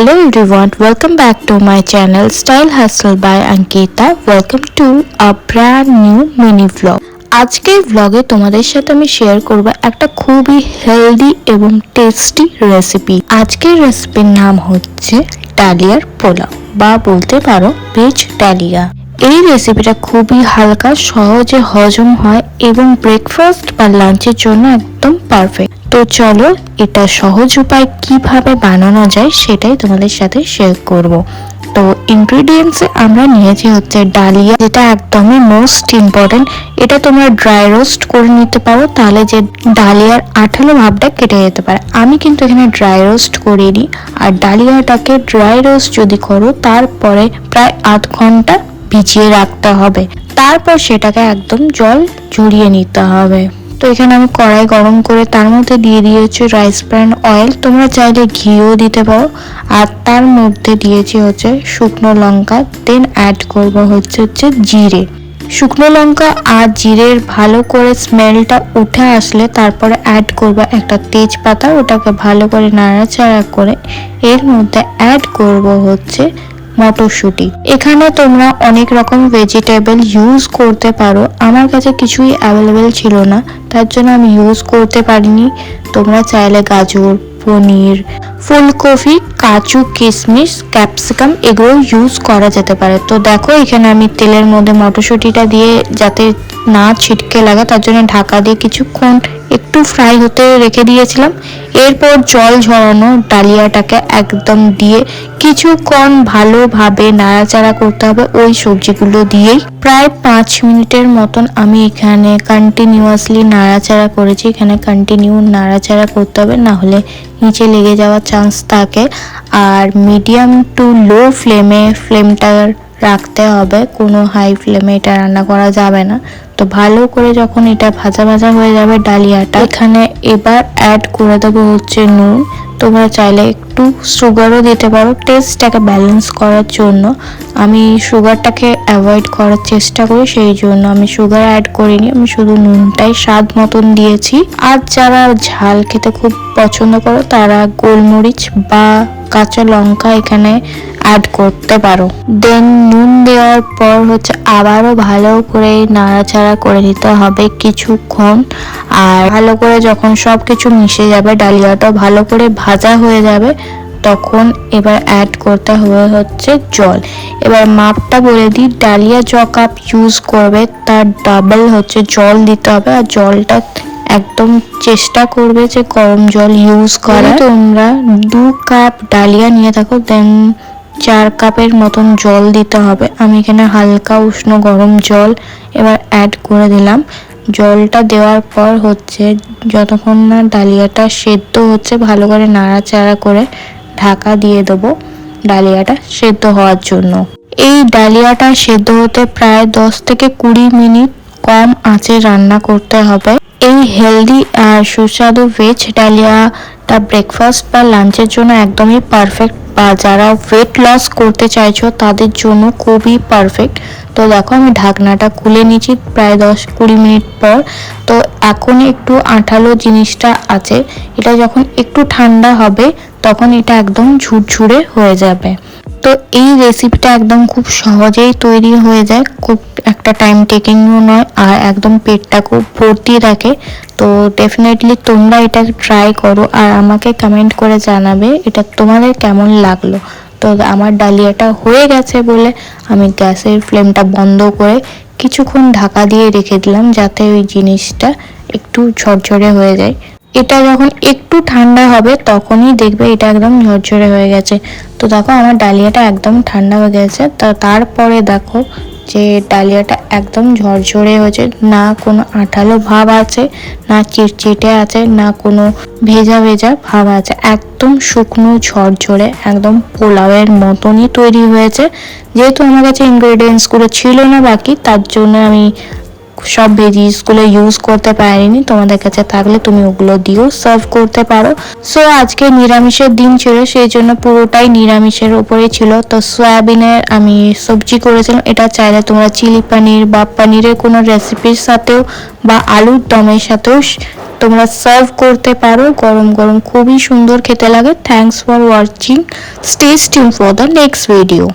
Hello everyone, welcome back to my channel Style Hustle by Ankita. Welcome to a brand new mini vlog. আজকের ভ্লগে তোমাদের সাথে আমি share করব একটা খুবই হেলদি এবং টেস্টি রেসিপি আজকের রেসিপির নাম হচ্ছে ডালিয়ার পোলাও বা বলতে পারো ভেজ ডালিয়া এই রেসিপিটা খুবই হালকা, সহজে হজম হয় এবং ব্রেকফাস্ট বা লাঞ্চের জন্য একদম পারফেক্ট তো চলো, এটা সহজ উপায় কীভাবে বানানো যায় সেটাই তোমাদের সাথে শেয়ার করব। তো ইনগ্রেডিয়েন্টসে আমরা নিয়েছি হচ্ছে ডালিয়া, যেটা একদমই মোস্ট ইম্পর্টেন্ট এটা তোমরা ড্রাই রোস্ট করে নিতে পারো, তাহলে যে ডালিয়ার আঠালো ভাবটা কেটে যেতে পারে। আমি কিন্তু এখানে ড্রাই রোস্ট করিনি। আর ডালিয়াটাকে ড্রাই রোস্ট যদি করো, তারপরে প্রায় আধ ঘণ্টা ভিজিয়ে রাখতে হবে। তারপর সেটাকে একদম জল ঝরিয়ে নিতে হবে। তো এখানে আমি কড়াই গরম করে তার মধ্যে দিয়ে দিয়েছি রাইস ব্র্যান্ড অয়েল তোমরা চাইলে ঘিও দিতে পারো। আর তার মধ্যে দিয়েছি হচ্ছে শুকনো লঙ্কা। দেন অ্যাড করব হচ্ছে হচ্ছে জিরে। শুকনো লঙ্কা আর জিরের ভালো করে স্মেলটা উঠে আসলে তারপরে অ্যাড করব একটা তেজপাতা। ওটাকে ভালো করে নাড়াচাড়া করে এর মধ্যে অ্যাড করব হচ্ছে মটরশুঁটি। এখানে তোমরা অনেক রকম ভেজিটেবল ইউজ করতে পারো। আমার কাছে কিছুই অ্যাভেলেবেল ছিল না, তার জন্য আমি ইউজ করতে পারিনি। তোমরা চাইলে গাজর, পনির, ফুলকপি, কাজু কিশমিশ ক্যাপসিকাম এগুলো ইউজ করা যেতে পারে। তো দেখো, এখানে আমি তেলের মধ্যে মটরশুঁটিটা দিয়ে যাতে না ছিটকে লাগে, তার জন্য ঢাকা দিয়ে কিছুক্ষণ একটু ফ্রাই হতে রেখে দিয়েছিলাম। এরপর জল ঝরানো ডালিয়াটাকে একদম দিয়ে কিছুক্ষণ ভালোভাবে নাড়াচাড়া করতে হবে ওই সবজিগুলো দিয়েই। প্রায় পাঁচ মিনিটের মতন আমি এখানে কন্টিনিউয়াসলি নাড়াচাড়া করেছি। এখানে কন্টিনিউ নাড়াচাড়া করতে হবে, না হলে নিচে লেগে যাওয়ার চান্স থাকে। আর মিডিয়াম টু লো ফ্লেমে ফ্লেমটা রাখতে হবে, কোনো হাই ফ্লেমে এটা রান্না করা যাবে না। তো ভালো করে যখন এটা ভাজা ভাজা হয়ে যাবে ডালিয়াটা, এখানে এবার অ্যাড করে দেবো হচ্ছে নুন। তোমরা চাইলে একটু সুগারও দিতে পারো টেস্টটাকে ব্যালেন্স করার জন্য। আমি সুগারটাকে অ্যাভয়েড করার চেষ্টা করি, সেই জন্য আমি সুগার অ্যাড করিনি। আমি শুধু নুনটাই স্বাদ মতন দিয়েছি। আর যারা ঝাল খেতে খুব পছন্দ করো, তারা গোলমরিচ বা কাঁচা লঙ্কা এখানে অ্যাড করতে পারো। দেন নুন দেওয়ার পর হচ্ছে আবারও ভালো করে নাড়াচাড়া করে নিতে হবে কিছুক্ষণ। আর ভালো করে যখন সব কিছু মিশে যাবে ডালিয়াটা ভালো করে ভাজা হয়ে যাবে তখন এবার অ্যাড করতে হবে হচ্ছে জল। এবার মাপটা বলে দিই ডালিয়া য কাপ ইউজ করবে তার ডাবল হচ্ছে জল দিতে হবে। আর জলটা একদম চেষ্টা করবে যে গরম জল ইউজ করা তোমরা দু কাপ ডালিয়া নিয়ে থাকো দেন চার কাপের মতন জল দিতে হবে। আমি এখানে হালকা উষ্ণ গরম জল এবার অ্যাড করে দিলাম। জলটা দেওয়ার পর হচ্ছে যতক্ষণ না ডালিয়াটা সেদ্ধ হচ্ছে, ভালো করে নাড়াচাড়া করে ঢাকা দিয়ে দেবো ডালিয়াটা সেদ্ধ হওয়ার জন্য। এই ডালিয়াটা সেদ্ধ হতে প্রায় দশ থেকে কুড়ি মিনিট কম আঁচে রান্না করতে হবে। এই হেলদি আর সুস্বাদু ভেজ ডালিয়াটা ব্রেকফাস্ট বা লাঞ্চের জন্য একদমই পারফেক্ট বা যারা ওয়েট লস করতে চাইছো তাদের জন্য খুবই পারফেক্ট তো দেখো আমি ঢাকনাটা খুলে নিয়েছি প্রায় দশ কুড়ি মিনিট পর। তো এখন একটু আঠালো জিনিসটা আছে, এটা যখন একটু ঠান্ডা হবে তখন এটা একদম ঝুরঝুরে হয়ে যাবে। তো এই রেসিপিটা একদম খুব সহজেই তৈরি হয়ে যায়। খুব একটা টাইম টেকিংও নয়, আর একদম পেটটা খুব ভর্তি রাখে তো ডেফিনেটলি তোমরা এটা ট্রাই করো আর আমাকে কমেন্ট করে জানাবে এটা তোমাদের কেমন লাগল। তো আমার ডালিয়াটা হয়ে গেছে বলে আমি গ্যাসের ফ্লেমটা বন্ধ করে কিছুক্ষণ ঢাকা দিয়ে রেখে দিলাম যাতে ওই জিনিসটা একটু ঝরঝরে হয়ে যায়। এটা যখন একটু ঠান্ডা হবে, তখনই দেখবে এটা একদম ঝরঝরে হয়ে গেছে। তো দেখো, আমার ডালিয়াটা একদম ঠান্ডা হয়ে গেছে। তো তারপরে দেখো যে ডালিয়াটা একদম ঝরঝরে হয়েছে। না কোনো আঠালো ভাব আছে, না চিটচিটে আছে, না কোনো ভেজা ভেজা ভাব আছে। একদম শুকনো, ঝরঝরে, একদম পোলাওয়ের মতনই তৈরি হয়েছে। যেহেতু আমার কাছে ইনগ্রেডিয়েন্টসগুলো ছিল না বাকি, তার জন্য আমি সব ভেজিসগুলো ইউজ করতে পারিনি। তোমাদের কাছে থাকলে তুমি ওগুলো দিও সার্ভ করতে পারো। সো আজকে নিরামিষের দিন ছিল, সেই জন্য পুরোটাই নিরামিষের উপরে ছিল। তো সয়াবিনের আমি সবজি করেছিলাম। এটা চাইলে তোমরা চিলি পানির বা পানিরের কোনো রেসিপির সাথেও বা আলুর দমের সাথেও তোমরা সার্ভ করতে পারো। গরম গরম খুবই সুন্দর খেতে লাগে। Thanks for watching stay tune for the next video